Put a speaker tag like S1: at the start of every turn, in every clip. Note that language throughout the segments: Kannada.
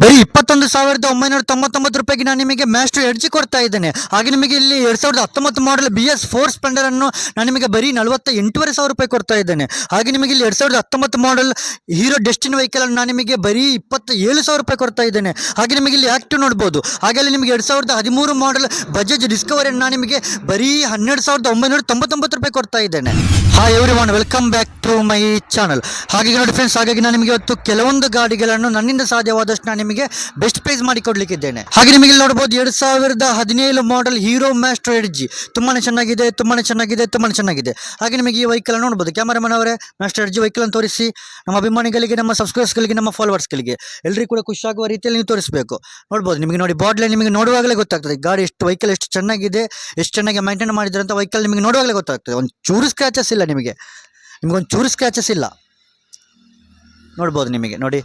S1: ಬರೀ ಇಪ್ಪತ್ತೊಂದು ಸಾವಿರದ ಒಂಬೈನೂರ ತೊಂಬತ್ತೊಂಬತ್ತು ರೂಪಾಯಿಗೆ ನಾನು ನಿಮಗೆ ಮ್ಯಾಸ್ಟ್ರ್ ಎಡ್ಜಿ ಕೊಡ್ತಾ ಇದ್ದೇನೆ. ಹಾಗೆ ನಿಮಗೆ ಇಲ್ಲಿ ಎರಡು ಸಾವಿರದ ಹತ್ತೊಂಬತ್ತು model B S four Splendor ಅನ್ನು ನಾನು ನಿಮಗೆ ಬರೀ ನಲವತ್ತ ಎಂಟೂವರೆ ಸಾವಿರ ರೂಪಾಯಿ ಕೊಡ್ತಾ ಇದ್ದೇನೆ. ಹಾಗೆ ನಿಮಗೆ ಇಲ್ಲಿ ಎರಡು ಸಾವಿರದ ಹತ್ತೊಂಬತ್ತು ಮಾಡಲ್ ಹೀರೋ ಡೆಸ್ಟಿನ್ ವೆಹಿಕಲ್ ಅನ್ನು ನಾನು ನಿಮಗೆ ಬರೀ ಇಪ್ಪತ್ತ ಏಳು ಸಾವಿರ ರೂಪಾಯಿ ಕೊಡ್ತಾ ಇದ್ದೇನೆ. ಹಾಗೆ ನಿಮಗೆ ಇಲ್ಲಿ ಆ್ಯಕ್ಟಿವ್ ನೋಡ್ಬೋದು. ಹಾಗೆ ಅಲ್ಲಿ ನಿಮಗೆ ಎರಡು ಸಾವಿರದ ಹದಿಮೂರು ಮಾಡಲ್ ಬಜಾಜ್ ಡಿಸ್ಕವರಿಯನ್ನು ನಾನು ನಿಮಗೆ ಬರೀ ಹನ್ನೆರಡು ಸಾವಿರದ ಒಂಬೈನೂರ ತೊಂಬತ್ತೊಂಬತ್ತು ರೂಪಾಯಿ ಕೊಡ್ತಾ ಇದ್ದೇನೆ. Hi everyone welcome back to my channel ಹಾಗೆ ನೋಡಿ ಫ್ರೆಂಡ್ಸ್ ಹಾಗಾಗಿ ನಾನು ನಿಮಗೆ ಇವತ್ತು ಕೆಲವೊಂದು ಗಾಡಿಗಳನ್ನು ನನ್ನಿಂದ ಸಾಧ್ಯವಾದಷ್ಟು ನಾನು ನಿಮಗೆ ಬೆಸ್ಟ್ ಪ್ರೈಸ್ ಮಾಡಿ ಕೊಡ್ಲಿಕ್ಕಿದ್ದೇನೆ. ಹಾಗೆ ನಿಮಗೆ ಇಲ್ಲಿ ನೋಡಬಹುದು ಎರಡು ಸಾವಿರದ ಹದಿನೇಳು ಮಾಡೆಲ್ ಹೀರೋ ಮ್ಯಾಸ್ಟ್ರೋ ಎಡ್ಜಿ ತುಂಬಾನೇ ಚೆನ್ನಾಗಿದೆ ತುಂಬಾನೇ ಚೆನ್ನಾಗಿದೆ ತುಂಬಾನೇ ಚೆನ್ನಾಗಿದೆ. ಹಾಗೆ ನಿಮಗೆ ಈ ವೆಹಿಕಲ್ ನೋಡಬಹುದು ಕ್ಯಾಮರಾಮನ್ ಅವರೇ ಮ್ಯಾಸ್ಟರ್ ಎಡ್ಜಿ ವೆಹಿಕಲ್ ಅನ್ನು ತೋರಿಸಿ, ನಮ್ಮ ಅಭಿಮಾನಿಗಳಿಗೆ, ನಮ್ಮ ಸಬ್ಸ್ಕ್ರೈಬರ್ಸ್ಗಳಿಗೆ ನಮ್ಮ ಫಾಲೋವರ್ಸ್ಗಳಿಗೆ ಎಲ್ಲರಿಗೂ ಕೂಡ ಖುಷಿಯಾಗುವ ರೀತಿಯಲ್ಲಿ ನೀವು ತೋರಿಸಬೇಕು. ನೋಡ್ಬೋದು, ನಿಮಗೆ ನೋಡಿ ಬಾಡ್ಲೆ ನಿಮಗೆ ನೋಡುವಾಗಲೇ ಗೊತ್ತಾಗ್ತದೆ. ಗಾಡಿ ಎಷ್ಟು ವೆಹಿಕಲ್ ಎಷ್ಟು ಚೆನ್ನಾಗಿದೆ, ಎಷ್ಟು ಚೆನ್ನಾಗಿ ಮೈಂಟೈನ್ ಮಾಡಿದ್ರೆ ಅಂತ ವೆಹಿಕಲ್ ನಿಮಗೆ ನೋಡುವಾಗಲೇ ಗೊತ್ತಾಗ್ತದೆ. ಒಂದು ಚೂರು ಸ್ಕ್ರಾಚಸ್ ಇಲ್ಲ ನಿಮಗೆ. ನಿಮಗೊಂದು ಚೂರು ಸ್ಕ್ರಾಚಸ್ ಇಲ್ಲ. ನೋಡ್ಬೋದು ನಿಮಗೆ, ನೋಡಿ.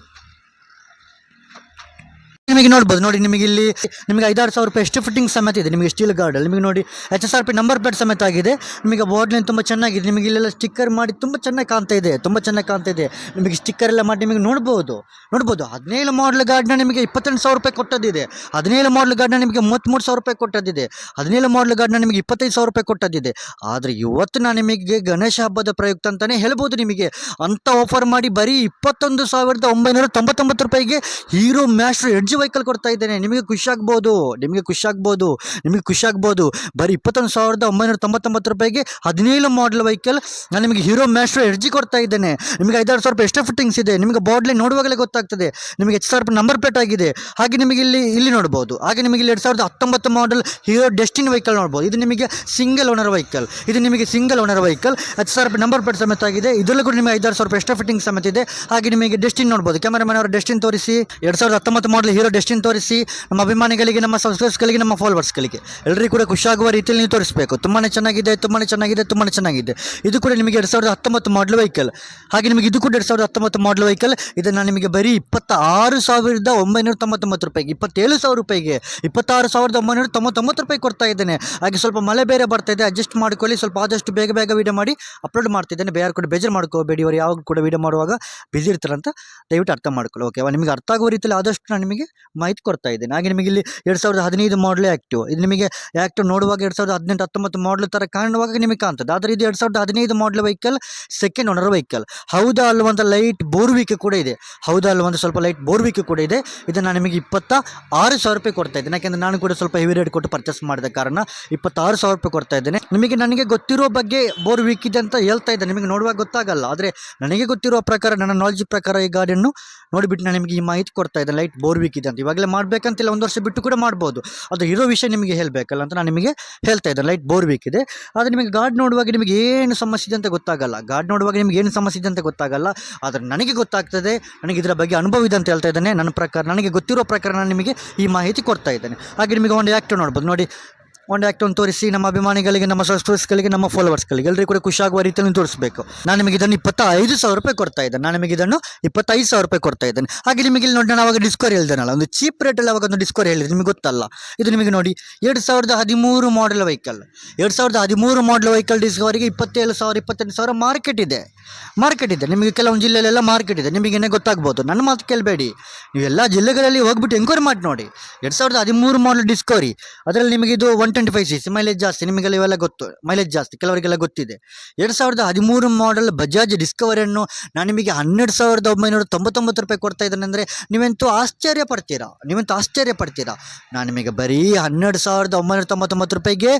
S1: ನಿಮಗೆ ನೋಡ್ಬೋದು. ನೋಡಿ, ನಿಮಗೆ ಇಲ್ಲಿ ನಿಮಗೆ ಐದಾರು ಸಾವಿರ ರೂಪಾಯಿ ಎಷ್ಟು ಫಿಟ್ಟಿಂಗ್ ಸಮೇತ ಇದೆ. ನಿಮಗೆ ಸ್ಟೀಲ್ ಗಾರ್ಡಲ್ಲಿ ನಿಮಗೆ ನೋಡಿ H S R P number plate ಸಮೇತ ಆಗಿದೆ. ನಿಮಗೆ ಬೋರ್ಡ್ಲೈನ್ ತುಂಬ ಚೆನ್ನಾಗಿದೆ. ನಿಮಗೆ ಇಲ್ಲೆಲ್ಲ ಸ್ಟಿಕ್ಕರ್ ಮಾಡಿ ತುಂಬ ಚೆನ್ನಾಗಿ ಕಾಣ್ತಾ ಇದೆ. ತುಂಬ ಚೆನ್ನಾಗಿ ಕಾಣ್ತಾ ಇದೆ. ನಿಮಗೆ ಸ್ಟಿಕ್ಕರ್ ಎಲ್ಲ ಮಾಡಿ ನಿಮಗೆ ನೋಡ್ಬೋದು. ನೋಡ್ಬೋದು. ಹದಿನೇಳು ಮಾಡಲ್ ಗಾರ್ಡ್ನ ನಿಮಗೆ ಇಪ್ಪತ್ತೆಂಟು ಸಾವಿರ ರೂಪಾಯಿ ಕೊಟ್ಟದಿದೆ ಹದಿನೇಳು ಮಾಡಲ್ ಗಾರ್ಡ್ನ ನಿಮಗೆ ಮೂವತ್ತ್ಮೂರು ಸಾವಿರ ರೂಪಾಯಿ ಕೊಟ್ಟದಿದೆ ಹದಿನೇಳು ಮಾಡಲ್ ಗಾರ್ಡ್ನ ನಿಮಗೆ ಇಪ್ಪತ್ತೈದು ಸಾವಿರ ರೂಪಾಯಿ ಕೊಟ್ಟದಿದೆ ಆದರೆ ಇವತ್ತು ನಾನು ನಿಮಗೆ ಗಣೇಶ ಹಬ್ಬದ ಪ್ರಯುಕ್ತ ಅಂತಲೇ ಹೇಳ್ಬೋದು ನಿಮಗೆ. ಅಂತ ಆಫರ್ ಮಾಡಿ ಬರೀ ಇಪ್ಪತ್ತೊಂದು ಸಾವಿರದ ಒಂಬೈನೂರ ತೊಂಬತ್ತೊಂಬತ್ತು ರೂಪಾಯಿಗೆ ಹೀರೋ ಮ್ಯಾಶ್ರು ಎಡ್ಜ್ ವೆಹಿಕಲ್ ಕೊಡ್ತಾ ಇದ್ದೇನೆ. ನಿಮಗೆ ಖುಷಿ ಆಗ್ಬೋದು. ನಿಮಗೆ ಖುಷಿ ಆಗ್ಬೋದು. ನಿಮಗೆ ಖುಷಿ ಆಗ್ಬೋದು. ಬರೀ ಇಪ್ಪತ್ತೊಂದು ಸಾವಿರದ ಒಂಬೈನೂರ ತೊಂಬತ್ತೊಂಬತ್ತು ರೂಪಾಯಿಗೆ ಹದಿನೇಳು ಮಾಡಲ್ ವೆಹಿಕಲ್ ನಾನು ನಿಮಗೆ ಹೀರೋ ಮ್ಯಾಸ್ಟ್ರೋ ಎರ್ಜಿ ಕೊಡ್ತಾ ಇದ್ದೇನೆ. ನಿಮಗೆ ಐದಾರು ಸಾವಿರ ರೂಪಾಯಿ ಎಷ್ಟೇ ಫಿಟ್ಟಿಂಗ್ಸ್ ಇದೆ. ನಿಮಗೆ ಬಾಡ್ಲಿ ನೋಡುವಾಗಲೇ ಗೊತ್ತಾಗ್ತದೆ. ನಿಮಗೆ ಹೆಚ್ಚು ಸಾವಿರ ನಂಬರ್ ಪ್ಲೇಟ್ ಆಗಿದೆ. ಹಾಗೆ ನಿಮಗೆ ಇಲ್ಲಿ ಇಲ್ಲಿ ನೋಡ್ಬೋದು. ಹಾಗೆ ನಿಮಗೆ ಇಲ್ಲಿ ಎರಡು ಸಾವಿರದ ಹತ್ತೊಂಬತ್ತು ಮಾಡಲ್ ಹೀರೋ ಡೆಸ್ಟಿನ್ ವೆಹಿಕಲ್ ನೋಡ್ಬೋದು. ಇದು ನಿಮಗೆ ಸಿಂಗಲ್ ಓನರ್ ವೆಹಿಕಲ್ ಇದು ನಿಮಗೆ ಸಿಂಗಲ್ ಓನರ್ ವೆಹಿಕಲ್ ಹತ್ತು ಸಾವಿರ ರೂಪಾಯಿ ನಂಬರ್ ಪ್ಲೇಟ್ ಸಮೇತ ಆಗಿದೆ. ಇದರಲ್ಲೂ ಕೂಡ ನಿಮಗೆ ಐದಾರು ಸಾವಿರ ರೂಪಾಯಿ ಎಕ್ಸ್ಟ್ರಾ ಫಿಟ್ಟಿಂಗ್ ಸಮೇತ ಇದೆ. ಹಾಗೆ ನಿಮಗೆ ಡೆಸ್ಟಿನ್ ನೋಡ್ಬೋದು. ಕ್ಯಾಮರಾಮನ್ ಅವರ ಡೆಸ್ಟಿನ್ ತೋರಿಸಿ. ಎರಡು ಸಾವಿರದ ಹತ್ತೊಂಬತ್ತು ಮಾಡಲ್ ಹೀರೋ ಡೆಸ್ಟಿನ್ ತೋರಿಸಿ, ನಮ್ಮ ಅಭಿಮಾನಿಗಳಿಗೆ, ನಮ್ಮ ಸಬ್ಸ್ಕ್ರೈಬರ್ಸ್ಗಳಿಗೆ ನಮ್ಮ ಫಾಲೋವರ್ಸ್ಗಳಿಗೆ ಎಲ್ಲರಿಗೂ ಕೂಡ ಖುಷಿಯಾಗುವ ರೀತಿಯಲ್ಲಿ ನೀವು ತೋರಿಸಬೇಕು. ತುಂಬಾ ಚೆನ್ನಾಗಿದೆ ತುಂಬಾ ಚೆನ್ನಾಗಿದೆ ತುಂಬಾ ಚೆನ್ನಾಗಿದೆ. ಇದು ಕೂಡ ನಿಮಗೆ ಎರಡು ಸಾವಿರದ ಹತ್ತೊಂಬತ್ತು ಮಾಡಲ್ ವೆಹಿಕಲ್ ಹಾಗೆ ನಿಮಗೆ ಇದು ಕೂಡ ಎರಡು ಸಾವಿರದ ಹತ್ತೊಂಬತ್ತು ಮಾಡಲ್ ವೆಹಿಕಲ್ ಇದನ್ನು ನಿಮಗೆ ಬರೀ ಇಪ್ಪತ್ತ ಆರು ಸಾವಿರದ ಒಂಬೈನೂರ ತೊಂಬತ್ತೊಂಬತ್ತು ರೂಪಾಯಿಗೆ, ಇಪ್ಪತ್ತೇಳು ಸಾವಿರ ರೂಪಾಯಿಗೆ, ಇಪ್ಪತ್ತಾರು ಸಾವಿರದ ಒಂಬೈನೂರ ತೊಂಬತ್ತೊಂಬತ್ತು ರೂಪಾಯಿ ಕೊಡ್ತಾ ಇದ್ದೇನೆ. ಹಾಗೆ ಸ್ವಲ್ಪ ಮಳೆ ಬೇರೆ ಬರ್ತಾ ಇದೆ ಅಡ್ಜಸ್ಟ್ ಮಾಡ್ಕೊಳ್ಳಿ. ಸ್ವಲ್ಪ ಆದಷ್ಟು ಬೇಗ ಬೇಗ ವೀಡಿಯೋ ಮಾಡಿ ಅಪ್ಲೋಡ್ ಮಾಡ್ತಿದ್ದೇನೆ. ಬೇರೆ ಕೂಡ ಬೇಜಾರು ಮಾಡ್ಕೋಬೇಡಿ. ಅವರು ಯಾವಾಗ ಕೂಡ ವೀಡಿಯೋ ಮಾಡುವಾಗ ಬಿಸಿ ಇರ್ತಾರಂತ ದಯವಿಟ್ಟು ಅರ್ಥ ಮಾಡ್ಕೊಳ್ಳಿ ಓಕೆ ನಿಮಗೆ ಅರ್ಥ ಆಗುವ ರೀತಿಯಲ್ಲಿ ಆದಷ್ಟು ನಾನು ನಿಮಗೆ ಮಾಹಿತಿ ಕೊಡ್ತಾ ಇದ್ದೇನೆ. ಹಾಗೆ ನಿಮಗೆ ಇಲ್ಲಿ ಎರಡು ಸಾವಿರದ ಹದಿನೈದು ಮಾಡಲೇ ಆ್ಯಕ್ಟಿವ್ ಇದು ನಿಮಗೆ ಆ್ಯಕ್ಟಿವ್ ನೋಡುವಾಗ ಎರಡು ಸಾವಿರದ ಹದಿನೆಂಟು, ಹತ್ತೊಂಬತ್ತು ಮಾಡಲ್ ಥರ ಕಾಣುವಾಗ ನಿಮಗೆ ಕಾಣ್ತದೆ. ಆದರೆ ಇದು ಎರಡು ಸಾವಿರದ ಹದಿನೈದು model vehicle second owner vehicle ಹೌದಾ ಅಲ್ವಂತ ಲೈಟ್ ಬೋರ್ವಿಕೆ ಕೂಡ ಇದೆ. ಹೌದಾ ಅಲ್ವಂತ ಸ್ವಲ್ಪ ಲೈಟ್ ಬೋರ್ವಿಕೆ ಕೂಡ ಇದೆ. ಇದನ್ನು ನಾನು ನಿಮಗೆ ಇಪ್ಪತ್ತ ಆರು ಸಾವಿರ ರೂಪಾಯಿ ಕೊಡ್ತಾ ಇದ್ದೇನೆ. ಯಾಕೆಂದರೆ ನಾನು ಕೂಡ ಸ್ವಲ್ಪ ಹೆವಿ ರೇಟ್ ಕೊಟ್ಟು ಪರ್ಚೇಸ್ ಮಾಡಿದ ಕಾರಣ ಇಪ್ಪತ್ತಾರು ಸಾವಿರ ರೂಪಾಯಿ ಕೊಡ್ತಾ ಇದ್ದೇನೆ. ನಿಮಗೆ ನನಗೆ ಗೊತ್ತಿರೋ ಬಗ್ಗೆ ಬೋರ್ವಿಕ್ ಇದೆ ಅಂತ ಹೇಳ್ತಾ ಇದ್ದೆ. ನಿಮಗೆ ನೋಡುವಾಗ ಗೊತ್ತಾಗಲ್ಲ. ಆದರೆ ನನಗೆ ಗೊತ್ತಿರುವ ಪ್ರಕಾರ, ನನ್ನ ನಾಲೆಜ್ ಪ್ರಕಾರ ಈ ಗಾಡಿಯನ್ನು ನೋಡಿಬಿಟ್ಟು ನಾನು ನಿಮಗೆ ಈ ಮಾಹಿತಿ ಕೊಡ್ತಾ ಇದ್ದೆ ಲೈಟ್ ಬೋರ್ ವೀಕ್ ಅಂತ ಇವಾಗಲೇ ಮಾಡಬೇಕಂತಿಲ್ಲ, ಒಂದು ವರ್ಷ ಬಿಟ್ಟು ಕೂಡ ಮಾಡ್ಬೋದು. ಅದು ಇರೋ ವಿಷಯ ನಿಮಗೆ ಹೇಳಬೇಕಲ್ಲ ಅಂತ ನಾನು ನಿಮಗೆ ಹೇಳ್ತಾ ಇದ್ದೇನೆ. ಲೈಟ್ ಬೋರ್ ಬೇಕಿದೆ ಆದರೆ ನಿಮಗೆ ಗಾಡ್ ನೋಡುವಾಗ ನಿಮಗೆ ಏನು ಸಮಸ್ಯೆ ಇದೆ ಅಂತ ಗೊತ್ತಾಗಲ್ಲ. ಗಾಡ್ ನೋಡುವಾಗ ನಿಮಗೆ ಏನು ಸಮಸ್ಯೆ ಇದೆ ಅಂತ ಗೊತ್ತಾಗಲ್ಲ. ಆದರೆ ನನಗೆ ಗೊತ್ತಾಗ್ತದೆ, ನನಗೆ ಇದರ ಬಗ್ಗೆ ಅನುಭವ ಇದೆ ಅಂತ ಹೇಳ್ತಾ ಇದ್ದೇನೆ. ನನ್ನ ಪ್ರಕಾರ, ನನಗೆ ಗೊತ್ತಿರೋ ಪ್ರಕಾರ ನಾನು ನಿಮಗೆ ಈ ಮಾಹಿತಿ ಕೊಡ್ತಾ ಇದ್ದೇನೆ. ಹಾಗೆ ನಿಮಗೆ ಒಂದು ಆ್ಯಕ್ಟಿವ್ ನೋಡ್ಬೋದು. ನೋಡಿ ಒಂದು ಆ್ಯಕ್ಟನ್ನು ತೋರಿಸಿ ನಮ್ಮ ಅಭಿಮಾನಿಗಳಿಗೆ, ನಮ್ಮ ಸಬ್ಸ್ಕ್ರೈಬರ್ಸ್ಗಳಿಗೆ ನಮ್ಮ ಫಾಲೋವರ್ಸ್ಗಳಿಗೆ ಎಲ್ಲರಿಗೂ ಕೂಡ ಖುಷಿಯಾಗುವ ರೀತಿಯಲ್ಲಿ ತೋರಿಸಬೇಕು. ನಾನು ನಿಮಗೆ ಇದನ್ನು ಇಪ್ಪತ್ತೈದು ಸಾವಿರ ರೂಪಾಯಿ ಕೊಡ್ತಾ ಇದ್ದೇನೆ. ನಾನು ನಿಮಗೆ ಇದನ್ನು ಇಪ್ಪತ್ತೈದು ಸಾವಿರ ರೂಪಾಯಿ ಕೊಡ್ತಾ ಇದ್ದೇನೆ. ಹಾಗೆ ನಿಮಗೆ ಇಲ್ಲಿ ನೋಡಿ ನಾನು ಅವಾಗ ಡಿಸ್ಕವರ್ ಹೇಳ್ದೇನಲ್ಲ, ಒಂದು ಚೀಪ್ ರೇಟಲ್ಲಿ ಅವಾಗ ಒಂದು ಡಿಸ್ಕವರ್ ಹೇಳಿದೆ ನಿಮಗೆ ಗೊತ್ತಲ್ಲ. ಇದು ನಿಮಗೆ ನೋಡಿ, ಎರಡು ಸಾವಿರದ ಹದಿಮೂರು ಮಾಡಲ್ ವೆಹಿಕಲ್ ಎರಡು ಸಾವಿರದ ಹದಿಮೂರು ಮಾಡಲ್ ವೆಹಿಕಲ್ ಡಿಸ್ಕವರಿಗೆ ಇಪ್ಪತ್ತೇಳು ಸಾವಿರ, ಇಪ್ಪತ್ತೆಂಟು ಸಾವಿರ ಮಾರ್ಕೆಟ್ ಇದೆ. ಮಾರ್ಕೆಟ್ ಇದೆ. ನಿಮಗೆ ಕೆಲವೊಂದು ಜಿಲ್ಲೆಯಲ್ಲೆಲ್ಲ ಮಾರ್ಕೆಟ್ ಇದೆ. ನಿಮಗೇನೇ ಗೊತ್ತಾಗ್ಬೋದು. ನನ್ನ ಮಾತು ಕೇಳಬೇಡಿ. ಎಲ್ಲ ಜಿಲ್ಲೆಗಳಲ್ಲಿ ಹೋಗ್ಬಿಟ್ಟು ಎಂಕ್ವೈರಿ ಮಾಡಿ ನೋಡಿ. ಎರಡು ಸಾವಿರದ ಹದಿಮೂರು ಮಾಡಲ್ ಡಿಸ್ಕವರಿ ಅದರಲ್ಲಿ ನಿಮಗೆ ಇದು one twenty five C C mileage ಜಾಸ್ತಿ, ನಿಮಗೆಲ್ಲ ಇವೆಲ್ಲ ಗೊತ್ತು ಮೈಲೇಜ್ ಜಾಸ್ತಿ, ಕೆಲವರಿಗೆಲ್ಲ ಗೊತ್ತಿದೆ. ಎರಡು ಸಾವಿರದ ಹದಿಮೂರು ಮಾಡಲ್ ಬಜಾಜ್ ಡಿಸ್ಕವರಿಯನ್ನು ನಾನು ನಿಮಗೆ ಹನ್ನೆರಡು ಸಾವಿರದ ಒಂಬೈನೂರ ತೊಂಬತ್ತೊಂಬತ್ತು ರೂಪಾಯಿ ಕೊಡ್ತಾ ಇದ್ದಾನೆ ಅಂದರೆ ನೀವೆಂತೂ ಆಶ್ಚರ್ಯ ಪಡ್ತೀರಾ? ನೀವೆಂತೂ ಆಶ್ಚರ್ಯ ಪಡ್ತೀರಾ? ನಾನು ನಿಮಗೆ ಬರೀ ಹನ್ನೆರಡು ಸಾವಿರದ ಒಂಬೈನೂರ ತೊಂಬತ್ತೊಂಬತ್ತು ರೂಪಾಯಿಗೆ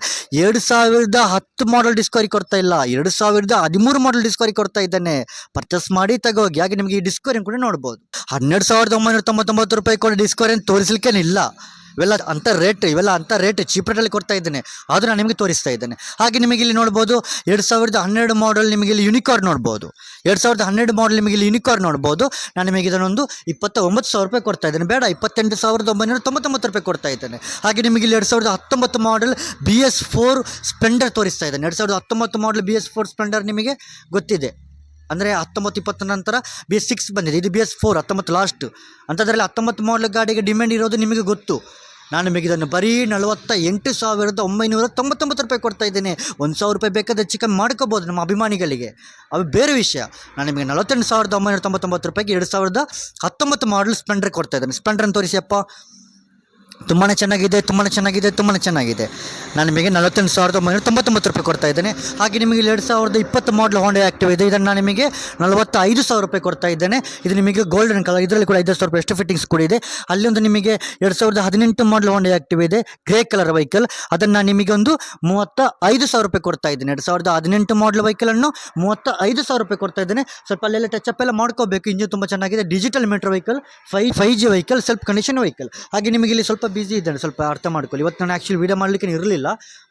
S1: ಎರಡು ಸಾವಿರದ ಹತ್ತು ಮಾಡಲ್ ಡಿಸ್ಕವರಿ ಕೊಡ್ತಾ ಇಲ್ಲ. ಎರಡು ಸಾವಿರದ ಹದಿಮೂರು ಮಾಡಲ್ ಡಿಸ್ಕವರಿ ಕೊಡ್ತಾ ಇದ್ದಾನೆ. ಪರ್ಚೇಸ್ ಮಾಡಿ ತಗೋಗಿ, ಹಾಗೆ ನಿಮಗೆ ಈ ಡಿಸ್ಕವರಿ ಕೂಡ ನೋಡ್ಬೋದು. ಹನ್ನೆರಡು ಸಾವಿರದ ಒಂಬೈನೂರ ತೊಂಬತ್ತೊಂಬತ್ತು ರೂಪಾಯಿ ಕೊಡೋ ಡಿಸ್ಕವರಿ ತೋರಿಸ್ಲಿಕ್ಕೇನಿಲ್ಲ. ಇವೆಲ್ಲ ಅಂಥ ರೇಟ್ ಇವೆಲ್ಲ ಅಂಥ ರೇಟ್ ಚೀಪ್ ರೇಟಲ್ಲಿ ಕೊಡ್ತಾ ಇದ್ದೇನೆ. ಆದರೂ ನಾನು ನಿಮಗೆ ತೋರಿಸ್ತಾ ಇದ್ದೇನೆ. ಹಾಗೆ ನಿಮಗೆ ಇಲ್ಲಿ ನೋಡ್ಬೋದು, ಎರಡು ಸಾವಿರದ ಹನ್ನೆರಡು ಮಾಡಲ್ ನಿಮಗೆ ಇಲ್ಲಿ ಯುನಿಕಾರ್ ನೋಡ್ಬೋದು. ಎರಡು ಸಾವಿರದ ಹನ್ನೆರಡು ಮಾಡಲ್ ನಿಮಗೆ ಇಲ್ಲಿ ಯುನಿಕಾರ್ ನೋಡ್ಬೋದು. ನಾನು ನಿಮಗೆ ಇದನ್ನೊಂದು ಇಪ್ಪತ್ತ ಒಂಬತ್ತು ಸಾವಿರ ರೂಪಾಯಿ ಕೊಡ್ತಾ ಇದ್ದೇನೆ. ಬೇಡ, ಇಪ್ಪತ್ತೆಂಟು ಸಾವಿರದ ಒಂಬೈನೂರ ತೊಂಬತ್ತೊಂಬತ್ತು ರೂಪಾಯಿ ಕೊಡ್ತಾ ಇದ್ದೇನೆ. ಹಾಗೆ ನಿಮಗೆ ಇಲ್ಲಿ ಎರಡು ಸಾವಿರದ ಹತ್ತೊಂಬತ್ತು model B S four Splendor ತೋರಿಸ್ತಾ ಇದ್ದೇನೆ. ಎರಡು ಸಾವಿರದ ಹತ್ತೊಂಬತ್ತು model B S four Splendor ನಿಮಗೆ ಗೊತ್ತಿದೆ. ಅಂದರೆ ಹತ್ತೊಂಬತ್ತು ಇಪ್ಪತ್ತರ ನಂತರ ಬಿ ಎಸ್ ಸಿಕ್ಸ್ ಬಂದಿದೆ. ಇದು ಬಿ ಎಸ್ ಫೋರ್ ಹತ್ತೊಂಬತ್ತು ಲಾಸ್ಟ್ ಅಂಥದ್ರಲ್ಲಿ ಹತ್ತೊಂಬತ್ತು ಮಾಡಲ್ ಗಾಡಿಗೆ ಡಿಮ್ಯಾಂಡ್ ಇರೋದು ನಿಮಗೆ ಗೊತ್ತು. ನಾನು ನಿಮಗೆ ಇದನ್ನು ಬರೀ ನಲವತ್ತ ಎಂಟು ಸಾವಿರದ ಒಂಬೈನೂರ ತೊಂಬತ್ತೊಂಬತ್ತು ರೂಪಾಯಿ ಕೊಡ್ತಾ ಇದ್ದೇನೆ. ಒಂದು ಸಾವಿರ ರೂಪಾಯಿ ಬೇಕಾದ ಚಿಕನ್ ಮಾಡ್ಕೋಬೋದು ನಮ್ಮ ಅಭಿಮಾನಿಗಳಿಗೆ. ಅದು ಬೇರೆ ವಿಷಯ. ನಾನು ನಿಮಗೆ ನಲವತ್ತೆಂಟು ಸಾವಿರದ ಒಂಬೈನೂರ ತೊಂಬತ್ತೊಂಬತ್ತು ರೂಪಾಯಿಗೆ ಎರಡು ಸಾವಿರದ ಹತ್ತೊಂಬತ್ತು ಮಾಡಲ್ ಸ್ಪ್ಲೆಂಡರ್ ಕೊಡ್ತಾ ಇದ್ದೇನೆ. ಸ್ಪ್ಲೆಂಡರ್ನ ತೋರಿಸಿಯಪ್ಪ ತುಂಬಾ ಚೆನ್ನಾಗಿದೆ ತುಂಬಾ ಚೆನ್ನಾಗಿದೆ ತುಂಬಾ ಚೆನ್ನಾಗಿದೆ. ನಾನು ನಿಮಗೆ ನಲವತ್ತೆಂಟು ಸಾವಿರದ ಒಂಬೈನೂರ ತೊಂಬತ್ತೊಂಬತ್ತು ರೂಪಾಯಿ ಕೊಡ್ತಾ ಇದ್ದೇನೆ. ಹಾಗೆ ನಿಮಗೆ ಎರಡು ಸಾವಿರದ ಇಪ್ಪತ್ತು ಮಾಡಲ್ ಹೋಂಡಾ ಆ್ಯಕ್ಟಿವ್ ಇದೆ. ಇದನ್ನು ನಾನು ನಿಮಗೆ ನಲವತ್ತ ಐದು ಸಾವಿರ ರೂಪಾಯಿ ಕೊಡ್ತಾ ಇದ್ದೇನೆ. ಇದು ನಿಮಗೆ ಗೋಲ್ಡನ್ ಕಲರ್ ಇದರಲ್ಲಿ ಕೂಡ ಐದು ಸಾವಿರ ರೂಪಾಯಿ ಎಷ್ಟು ಫಿಟ್ಟಿಂಗ್ಸ್ ಕೂಡ ಇದೆ. ಅಲ್ಲಿ ಒಂದು ನಿಮಗೆ ಎರಡು ಸಾವಿರದ ಹದಿನೆಂಟು ಮಾಡಲ್ ಹೋಂಡಾ ಆ್ಯಕ್ಟಿವ್ ಇದೆ. ಗ್ರೇ ಕಲರ್ ವೆಹಿಕಲ್ ಅದನ್ನು ನಾನು ನಿಮಗೆ ಒಂದು ಮೂವತ್ತ ಐದು ಸಾವಿರ ರೂಪಾಯಿ ಕೊಡ್ತಾ ಇದ್ದೇನೆ. ಎರಡು ಸಾವಿರದ ಹದಿನೆಂಟು ಮಾಡಲ್ ವೆಹಿಕಲನ್ನು ಮೂವತ್ತ ಐದು ಸಾವಿರ ರೂಪಾಯಿ ಕೊಡ್ತಾ ಇದ್ದೇನೆ. ಸ್ವಲ್ಪ ಅಲ್ಲೆಲ್ಲ ಟಚ್ ಅಪ್ ಎಲ್ಲ ಮಾಡ್ಕೋಬೇಕು. ಇಂಜಿನ್ ತುಂಬ ಚೆನ್ನಾಗಿದೆ. ಡಿಜಿಟಲ್ ಮೀಟರ್ ವೆಹಿಕಲ್ ಫೈ five G vehicle self condition vehicle ಹಾಗೆ ನಿಮಗೆ ಇಲ್ಲಿ ಸ್ವಲ್ಪ ಬಿಸಿ ಇದ್ದೇನೆ, ಸ್ವಲ್ಪ ಅರ್ಥ ಮಾಡ್ಕೊಳ್ಳಿ. ಇವತ್ತು ನಾನು ಆ್ಯಕ್ಚುಲಿ ವೀಡಿಯೋ ಮಾಡಲಿಕ್ಕೆ ಇರಲಿಲ್ಲ,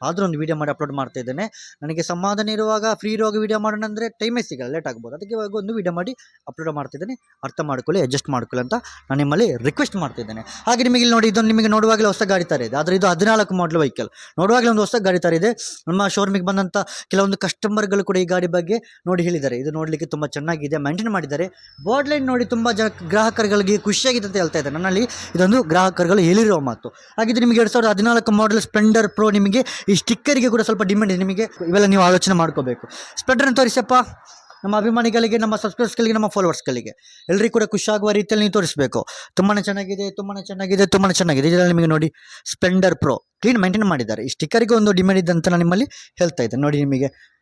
S1: ಆದರೂ ಒಂದು ವೀಡಿಯೋ ಮಾಡಿ ಅಪ್ಲೋಡ್ ಮಾಡ್ತಾ ಇದ್ದೇನೆ. ನನಗೆ ಸಮಾಧಾನ ಇರುವಾಗ ಫ್ರೀ ಇರುವಾಗ ವೀಡಿಯೋ ಮಾಡೋಣ ಅಂದರೆ ಟೈಮೇ ಸಿಗಲ್ಲ ಲೇಟ್ ಆಗ್ಬೋದು. ಅದಕ್ಕೆ ಇವಾಗ ಒಂದು ವೀಡಿಯೋ ಮಾಡಿ ಅಪ್ಲೋಡ್ ಮಾಡ್ತಿದ್ದೇನೆ ಅರ್ಥ ಮಾಡ್ಕೊಳ್ಳಿ ಅಡ್ಜಸ್ಟ್ ಮಾಡ್ಕೊಳ್ಳಿ ಅಂತ ನಾನು ನಿಮ್ಮಲ್ಲಿ ರಿಕ್ವೆಸ್ಟ್ ಮಾಡ್ತಿದ್ದೇನೆ ಹಾಗೆ ನಿಮಗೆ ಇಲ್ಲಿ ನೋಡಿ, ಇದೊಂದು ನಿಮಗೆ ನೋಡುವಾಗಲೇ ಹೊಸ ಗಾಡಿ ತರ ಇದೆ. ಆದರೆ ಇದು ಹದಿನಾಲ್ಕು ಮಾಡಲ್ ವೆಹಿಕಲ್ ನೋಡುವಾಗಲೇ ಒಂದು ಹೊಸ ಗಾಡಿ ತರ ಇದೆ. ನಮ್ಮ ಶೋರೂಮಿಗೆ ಬಂದಂಥ ಕೆಲವೊಂದು ಕಸ್ಟಮರ್ಗಳು ಕೂಡ ಈ ಗಾಡಿ ಬಗ್ಗೆ ನೋಡಿ ಹೇಳಿದ್ದಾರೆ. ಇದು ನೋಡಲಿಕ್ಕೆ ತುಂಬ ಚೆನ್ನಾಗಿದೆ ಮೈಂಟೈನ್ ಮಾಡಿದ್ದಾರೆ. ಬೋರ್ಡ್ ಲೈನ್ ನೋಡಿ ತುಂಬ ಜನ ಗ್ರಾಹಕರುಗಳಿಗೆ ಖುಷಿಯಾಗಿದೆ ಅಂತ ಹೇಳ್ತಾ ಇದ್ದಾರೆ. ನನ್ನಲ್ಲಿ ಇದೊಂದು ಗ್ರಾಹಕರುಗಳು ಹೇಳಿರುವ ಮಾತು. ಹಾಗಿದ್ರೆ ನಿಮಗೆ ಎರಡು ಸಾವಿರದ ಹದಿನಾಲ್ಕು ಮಾಡೆಲ್ ಸ್ಪ್ಲೆಂಡರ್ ಪ್ರೋ ನಿಮಗೆ ಈ ಸ್ಟಿಕ್ಕರಿಗೆ ಕೂಡ ಸ್ವಲ್ಪ ಡಿಮ್ಯಾಂಡ್ ಇದೆ. ನಿಮಗೆ ಇವೆಲ್ಲ ನೀವು ಆಲೋಚನೆ ಮಾಡ್ಕೋಬೇಕು. ಸ್ಪ್ಲೆಂಡರ್ನ ತೋರಿಸಪ್ಪ. ನಮ್ಮ ಅಭಿಮಾನಿಗಳಿಗೆ, ನಮ್ಮ ಸಬ್ಸ್ಕ್ರೈಬರ್ಸ್ಗಳಿಗೆ ನಮ್ಮ ಫಾಲೋವರ್ಸ್ಗಳಿಗೆ ಎಲ್ಲರಿಗೂ ಕೂಡ ಖುಷಿಯಾಗುವ ರೀತಿಯಲ್ಲಿ ನೀವು ತೋರಿಸಬೇಕು. ತುಂಬಾ ಚೆನ್ನಾಗಿದೆ ತುಂಬಾ ಚೆನ್ನಾಗಿದೆ ತುಂಬಾ ಚೆನ್ನಾಗಿದೆ. ಇದರಲ್ಲಿ ನಿಮಗೆ ನೋಡಿ ಸ್ಪ್ಲೆಂಡರ್ ಪ್ರೋ ಕ್ಲೀನ್ ಮೇಂಟೈನ್ ಮಾಡಿದ್ದಾರೆ. ಈ ಸ್ಟಿಕ್ಕರಿಗೆ ಒಂದು ಡಿಮ್ಯಾಂಡ್ ಇದೆ ಅಂತ ನಾನು ನಿಮ್ಮಲ್ಲಿ ಹೇಳ್ತಾ ಇದ್ದೆ ನೋಡಿ ನಿಮಗೆ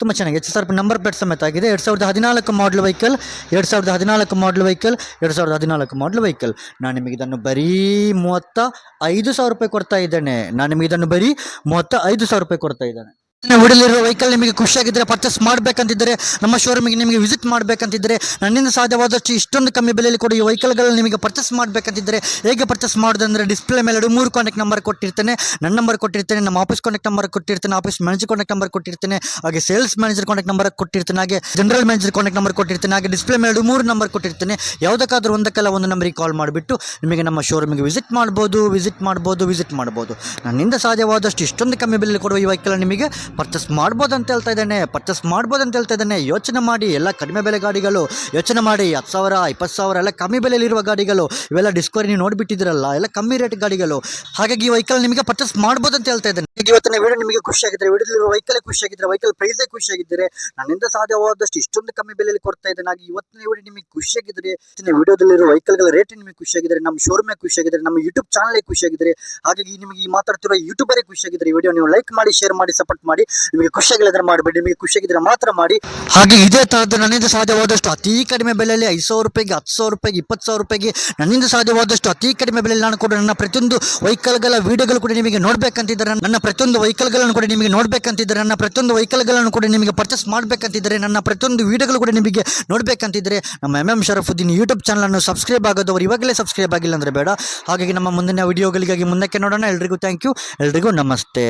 S1: ತುಂಬ ಚೆನ್ನಾಗಿ H S R P number plate ಸಮೇತ ಆಗಿದೆ. ಎರಡು ಸಾವಿರದ ಹದಿನಾಲ್ಕು ಮಾಡಲ್ ವೆಹಿಕಲ್ ಎರಡು ಸಾವಿರದ ಹದಿನಾಲ್ಕು ಮಾಡಲ್ ವೆಹಿಕಲ್ ಎರಡು ಸಾವಿರದ ಹದಿನಾಲ್ಕು ಮಾಡಲ್ ವೆಹಿಕಲ್ ನಾನು ನಿಮಗೆ ಇದನ್ನು ಬರೀ ಮೂವತ್ತ ಐದು ಸಾವಿರ ರೂಪಾಯಿ ಕೊಡ್ತಾ ಇದ್ದೇನೆ. ನಾನು ನಿಮಗೆ ಇದನ್ನು ಬರೀ ಮೂವತ್ತ ಐದು ಸಾವಿರ ರೂಪಾಯಿ ಕೊಡ್ತಾ ಇದ್ದೇನೆ. ಹುಡಲಿರೋ ವೆಹಿಕಲ್ ನಿಮಗೆ ಖುಷಿಯಾಗಿದ್ದರೆ ಪರ್ಚೇಸ್ ಮಾಡಬೇಕಂತಿದ್ದರೆ, ನಮ್ಮ ಶೋರೂಮಿಗೆ ನಿಮಗೆ ವಿಸಿಟ್ ಮಾಡಬೇಕಂತಿದ್ದರೆ, ನನ್ನಿಂದ ಸಾಧ್ಯವಾದಷ್ಟು ಇಷ್ಟೊಂದು ಕಮ್ಮಿ ಬೆಲೆಯಲ್ಲಿ ಕೂಡ ಈ ವೆಹಿಕಲ್ಗಳನ್ನು ನಿಮಗೆ ಪರ್ಚೇಸ್ ಮಾಡಬೇಕಂತಿದ್ದರೆ, ಹೇಗೆ ಪರ್ಚೇಸ್ ಮಾಡೋದಂದರೆ ಡಿಸ್ಪ್ಲೇ ಮೇಲೆ ಮೂರು ಕಾಂಟ್ಯಾಕ್ಟ್ ನಂಬರ್ ಕೊಟ್ಟಿರ್ತೇನೆ. ನನ್ನ ನಂಬರ್ ಕೊಟ್ಟಿರ್ತೇನೆ, ನಮ್ಮ ಆಫೀಸ್ ಕಾಂಟ್ಯಾಕ್ಟ್ ನಂಬರ್ ಕೊಟ್ಟಿರ್ತೇನೆ ಆಫೀಸ್ ಮ್ಯಾನೇಜರ್ ಕಾಂಟ್ಯಾಕ್ಟ್ ನಂಬರ್ ಕೊಟ್ಟಿರ್ತೇನೆ, ಹಾಗೆ ಸೇಲ್ಸ್ ಮ್ಯಾನೇಜರ್ ಕಾಂಟ್ಯಾಕ್ಟ್ ನಂಬರ್ ಕೊಟ್ಟಿರ್ತೇನೆ, ಹಾಗೆ ಜನರಲ್ ಮ್ಯಾನೇಜರ್ ಕಾಂಟ್ಯಾಕ್ಟ್ ನಂಬರ್ ಕೊಟ್ಟಿರ್ತೇನೆ, ಹಾಗೆ ಡಿಸ್ಪ್ಲೇ ಮೇಲೆ ಮೂರು ನಂಬರ್ ಕೊಟ್ಟಿರ್ತೇನೆ. ಯಾವುದಕ್ಕಾದ್ರೂ ಒಂದಕ್ಕೆಲ್ಲ ಒಂದು ನಂಬರಿಗೆ ಕಾಲ್ ಮಾಡಿಬಿಟ್ಟು ನಿಮಗೆ ನಮ್ಮ ಶೋರೂಮಿಗೆ ವಿಸಿಟ್ ಮಾಡ್ಬೋದು ವಿಸಿಟ್ ಮಾಡ್ಬೋದು ವಿಸಿಟ್ ಮಾಡ್ಬೋದು. ನನ್ನಿಂದ ಸಾಧ್ಯವಾದಷ್ಟು ಇಷ್ಟೊಂದು ಕಮ್ಮಿ ಬೆಲೆಯಲ್ಲಿ ಕೊಡುವ ಈ ವೆಹಿಕಲ್ ನಿಮಗೆ ಪರ್ಚೇಸ್ ಮಾಡ್ಬೋದು ಅಂತ ಹೇಳ್ತಾ ಇದ್ದಾನೆ. ಪರ್ಚೇಸ್ ಮಾಡ್ಬೋದು ಅಂತ ಹೇಳ್ತಾ ಇದ್ದಾನೆ. ಯೋಚನೆ ಮಾಡಿ ಎಲ್ಲ ಕಡಿಮೆ ಬೆಲೆ ಗಾಡಿಗಳು, ಯೋಚನೆ ಮಾಡಿ ಹತ್ತು ಸಾವಿರ, ಇಪ್ಪತ್ತು ಸಾವಿರ, ಎಲ್ಲ ಕಮ್ಮಿ ಬೆಲೆಯಲ್ಲಿರುವ ಗಾಡಿಗಳು, ಇವೆಲ್ಲ ಡಿಸ್ಕವರಿ ನೀವು ನೋಡಿಬಿಟ್ಟಿದ್ದೀರಲ್ಲ, ಎಲ್ಲ ಕಮ್ಮಿ ರೇಟ್ ಗಾಡಿಗಳು. ಹಾಗಾಗಿ ಈ ವೆಹಿಕಲ್ ನಿಮಗೆ ಪರ್ಚೇಸ್ ಮಾಡ್ಬೋದು ಅಂತ ಹೇಳ್ತಾ ಇದ್ದಾನೆ. ಇವತ್ತಿನ ವೀಡಿಯೋ ನಿಮಗೆ ಖುಷಿಯಾಗಿದ್ದರೆ ವಿಡಿಯೋದಲ್ಲಿರುವ ವೆಹಿಕಲ್ ಖುಷಿಯಾಗಿದ್ದರೆ ವೆಹಿಕಲ್ ಪ್ರೈಸೇ ಖುಷಿಯಾಗಿದ್ದರೆ ನನ್ನಿಂದ ಸಾಧ್ಯವಾದಷ್ಟು ಇಷ್ಟೊಂದು ಕಮ್ಮಿ ಬೆಲೆಯಲ್ಲಿ ಕೊಡ್ತಾ ಇದ್ದೇನೆ. ಹಾಗೆ ಇವತ್ತಿನ ವಿಡಿಯೋ ನಿಮಗೆ ಖುಷಿಯಾಗಿದ್ದರೆ ಇವತ್ತಿನ ವಿಡಿಯೋದಲ್ಲಿರುವ ವೆಹಿಕಲ್ಗಳ ರೇಟ್ ನಿಮಗೆ ಖುಷಿಯಾಗಿದ್ದರೆ ನಮ್ಮ ಶೋರೂಮೇ ಖುಷಿಯಾಗಿದ್ದರೆ ನಮ್ಮ ಯೂಟ್ಯೂಬ್ ಚಾನಲ್ ಖುಷಿಯಾಗಿದ್ದರೆ ಹಾಗಾಗಿ ನಿಮಗೆ ಈ ಮಾತಾಡ್ತಿರೋ ಯೂಟ್ಯೂಬರೇ ಖುಷಿಯಾಗಿದ್ದರೆ ಈ ವಿಡಿಯೋ ನೀವು ಲೈಕ್ ಮಾಡಿ ಶೇರ್ ಮಾಡಿ ಸಪೋರ್ಟ್ ಮಾಡಿ. ನಿಮಗೆ ಖುಷಿಯಾಗಿಲ್ಲದ್ರೆ ಮಾಡಬೇಡಿ, ನಿಮಗೆ ಖುಷಿಯಾಗಿದ್ರೆ ಮಾತ್ರ ಮಾಡಿ. ಹಾಗೆ ಇದೇ ಥರದ್ದು ನನ್ನಿಂದ ಸಾಧ್ಯವಾದಷ್ಟು ಅತಿ ಕಡಿಮೆ ಬೆಲೆಯಲ್ಲಿ ಐದು ಸಾವಿರ ರೂಪಾಯಿಗೆ, ಹತ್ತು ಸಾವಿರ ರೂಪಾಯಿಗೆ, ಇಪ್ಪತ್ತು ಸಾವಿರ ರೂಪಾಯಿಗೆ ನನ್ನಿಂದ ಸಾಧ್ಯವಾದಷ್ಟು ಅತಿ ಕಡಿಮೆ ಬೆಲೆಯಲ್ಲಿ ನಾನು ಕೂಡ ನನ್ನ ಪ್ರತಿಯೊಂದು ವೆಹಿಕಲ್ಗಳ ವಿಡಿಯೋಗಳು ಕೂಡ ನಿಮಗೆ ನೋಡಬೇಕಂತಿದ್ದರೆ, ನನ್ನ ಪ್ರತಿಯೊಂದು ವೆಹಿಕಲ್ಗಳನ್ನು ಕೂಡ ನಿಮಗೆ ನೋಡಬೇಕಂತಿದ್ದರೆ, ನನ್ನ ಪ್ರತಿಯೊಂದು ವೆಹಿಕಲ್ಗಳನ್ನು ಕೂಡ ನಿಮಗೆ ಪರ್ಚೇಸ್ ಮಾಡಬೇಕಂತಿದ್ದರೆ, ನನ್ನ ಪ್ರತಿಯೊಂದು ವಿಡಿಯೋಗಳು ಕೂಡ ನಿಮಗೆ ನೋಡಬೇಕಂತಿದ್ದರೆ, ನಮ್ಮ ಎಂ ಎಂ ಶರಫುದ್ದೀನ್ ಯೂಟ್ಯೂಬ್ ಚಾನಲನ್ನು ಸಬ್ಸ್ಕ್ರೈಬ್ ಆಗೋದವರು ಇವಾಗಲೇ ಸಬ್ಸ್ಕ್ರೈಬ್ ಆಗಿಲ್ಲ ಅಂದರೆ ಬೇಡ. ಹಾಗಾಗಿ ನಮ್ಮ ಮುಂದಿನ ವಿಡಿಯೋಗಳಿಗಾಗಿ ಮುಂದಕ್ಕೆ ನೋಡೋಣ. ಎಲ್ರಿಗೂ ಥ್ಯಾಂಕ್ ಯು ಎಲ್ರಿಗೂ ನಮಸ್ತೆ.